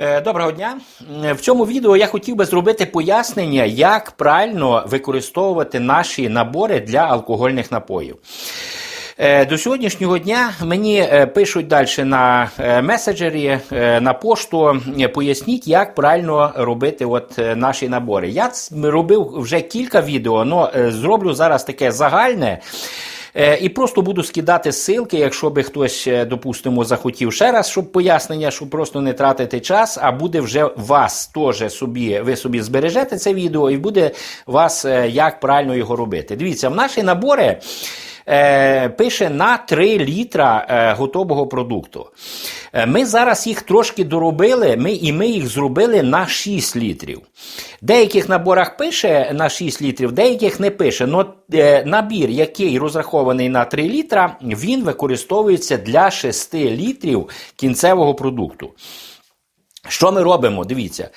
Е, Доброго дня. Е, В цьому відео я хотів би зробити пояснення, як правильно використовувати наші набори для алкогольних напоїв. Е, До сьогоднішнього дня мені пишуть далі на меседжері, на пошту. Поясніть, як правильно робити от наші набори. Я робив вже кілька відео, але зроблю зараз таке загальне. Е, І просто буду скидати ссылки, якщо би хтось, е, допустимо, захотів ще раз, щоб пояснення, щоб просто не тратити час, а буде вже вас теж собі, ви собі збережете це відео, і буде вас, е, як правильно його робити. Дивіться, в наші набори. Е, пише на 3 літра е, готового продукту. Е, Ми зараз їх трошки доробили, ми, і ми їх зробили на 6 літрів. Деяких наборах пише на 6 літрів, деяких не пише. Но е, набір, який розрахований на 3 літра, він використовується для 6 літрів кінцевого продукту. Що ми робимо? Дивіться.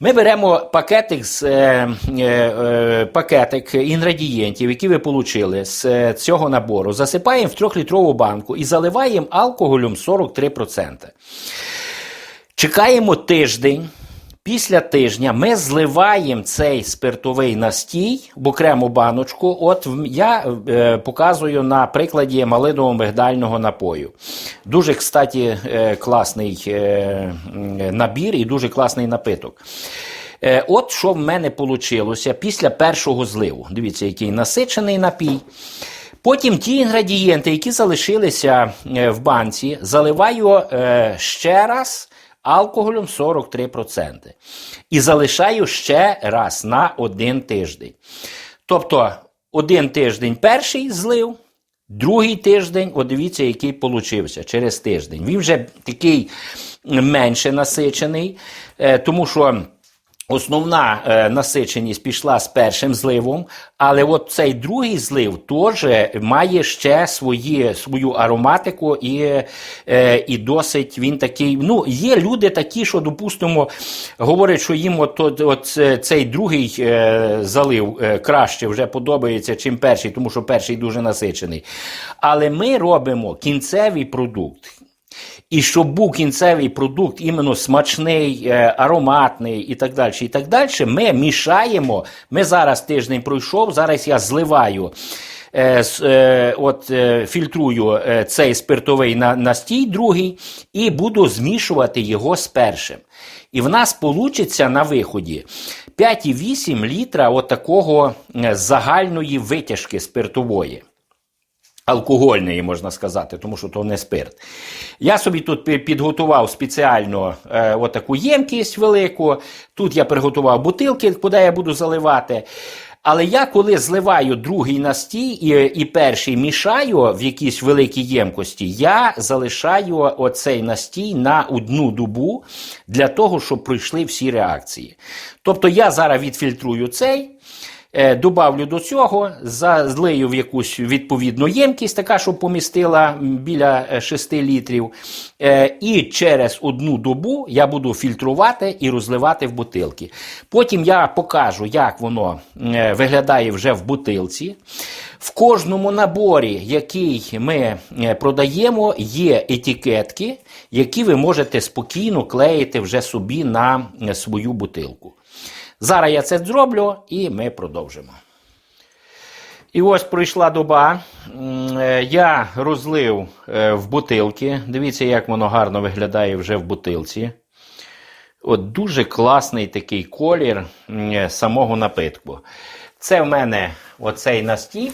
Ми беремо пакетик з е, е, е, пакетик інгредієнтів, які ви отримали з е, цього набору, засипаємо в 3-літрову банку і заливаємо алкоголем 43%. Чекаємо тиждень. Після тижня ми зливаємо цей спиртовий настій в окрему баночку. От я е, показую на прикладі малиново-мигдального напою. Дуже, кстати, е, класний е, набір і дуже класний напиток. Е, От що в мене вийшло після першого зливу. Дивіться, який насичений напій. Потім ті інгредієнти, які залишилися е, в банці, заливаю е, ще раз алкоголем 43%. І залишаю ще раз на один тиждень. Тобто, один тиждень перший злив, другий тиждень, от дивіться, який получився через тиждень. Він вже такий менше насичений, е, тому що. Основна е, насиченість пішла з першим зливом, але от цей другий злив теж має ще свої, свою ароматику і, е, і досить він такий. Ну, є люди такі, що, допустимо, говорять, що їм от, от, от цей другий е, залив е, краще вже подобається, чим перший, тому що перший дуже насичений. Але ми робимо кінцевий продукт. І щоб був кінцевий продукт іменно смачний, е, ароматний і так далі, і так далі, ми мішаємо. Ми зараз тиждень пройшов, зараз я зливаю. е, е, От фільтрую цей спиртовий на- настій другий і буду змішувати його з першим. І в нас вийде на виході 5,8 літра от такого загальної витяжки спиртової алкогольної, можна сказати, тому що то не спирт. Я собі тут підготував спеціально е, отаку ємкість велику. Тут я приготував бутилки, куди я буду заливати. Але я коли зливаю другий настій і, і перший мішаю в якійсь великій ємкості, я залишаю оцей настій на одну добу для того, щоб пройшли всі реакції. Тобто я зараз відфільтрую цей. Е, Добавлю до цього, злию в якусь відповідну ємкість, така, щоб помістила біля е, 6 літрів. Е, І через одну добу я буду фільтрувати і розливати в бутилки. Потім я покажу, як воно е, виглядає вже в бутилці. В кожному наборі, який ми е, продаємо, є етикетки, які ви можете спокійно клеїти вже собі на е, свою бутилку. Зараз я це зроблю і ми продовжимо. І ось пройшла доба. Е, Я розлив е, в бутилки. Дивіться, як воно гарно виглядає вже в бутилці. От дуже класний такий колір е, самого напитку. Це в мене оцей настій.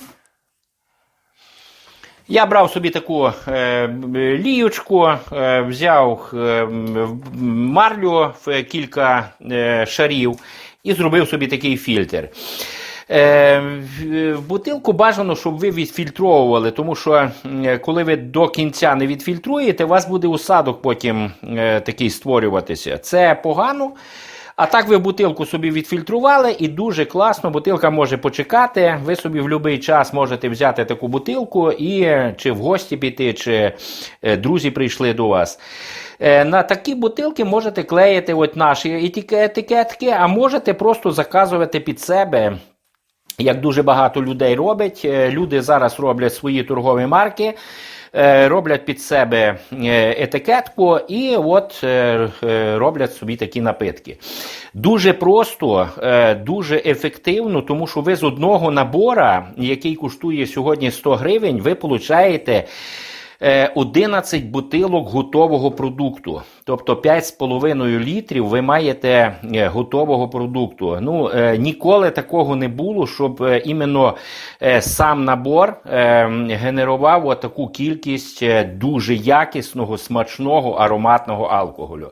Я брав собі таку е, ліючку, взяв марлю в кілька шарів і зробив собі такий фільтр. Е, в- бутилку бажано, щоб ви відфільтровували, тому що коли ви до кінця не відфільтруєте, у вас буде усадок потім е, такий створюватися. Це погано. А так ви бутилку собі відфільтрували і дуже класно, бутилка може почекати. Ви собі в будь-який час можете взяти таку бутилку і чи в гості піти, чи е, друзі прийшли до вас. Е, На такі бутилки можете клеїти от наші етикетки, а можете просто заказувати під себе. Як дуже багато людей робить, Е, люди зараз роблять свої торгові марки. Е, роблять під себе е, етикетку і от е, роблять собі такі напитки. Дуже просто, дуже ефективно, тому що ви з одного набора, який коштує сьогодні 100 гривень, ви получаєте. Е, 11 бутилок готового продукту. Тобто 5,5 літрів ви маєте е, готового продукту. Ну, е, ніколи такого не було, щоб е, іменно е, сам набор е, генерував таку кількість е, дуже якісного, смачного, ароматного алкоголю.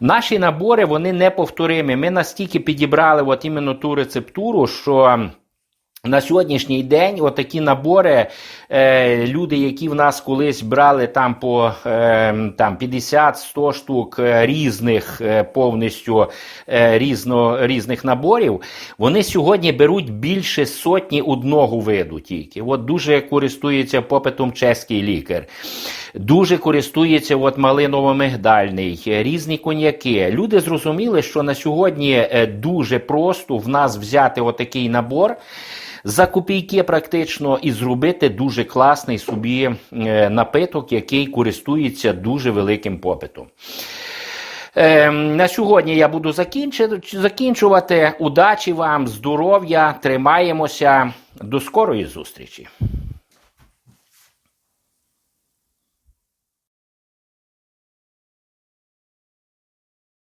Наші набори вони неповторимі. Ми настільки підібрали от іменно ту рецептуру, що. На сьогоднішній день отакі набори, е, люди, які в нас колись брали там по е, там 50-100 штук е, різних е, повністю е, різно, різних наборів, вони сьогодні беруть більше сотні одного виду тільки. От дуже користується попитом чеський лікар. Дуже користується от малиново-мигдальний, е, різні коньяки. Люди зрозуміли, що на сьогодні дуже просто в нас взяти отакий набор за копійки практично і зробити дуже класний собі е, напиток, який користується дуже великим попитом. Е, на сьогодні я буду закінчувати. Удачі вам, здоров'я, тримаємося. До скорої зустрічі.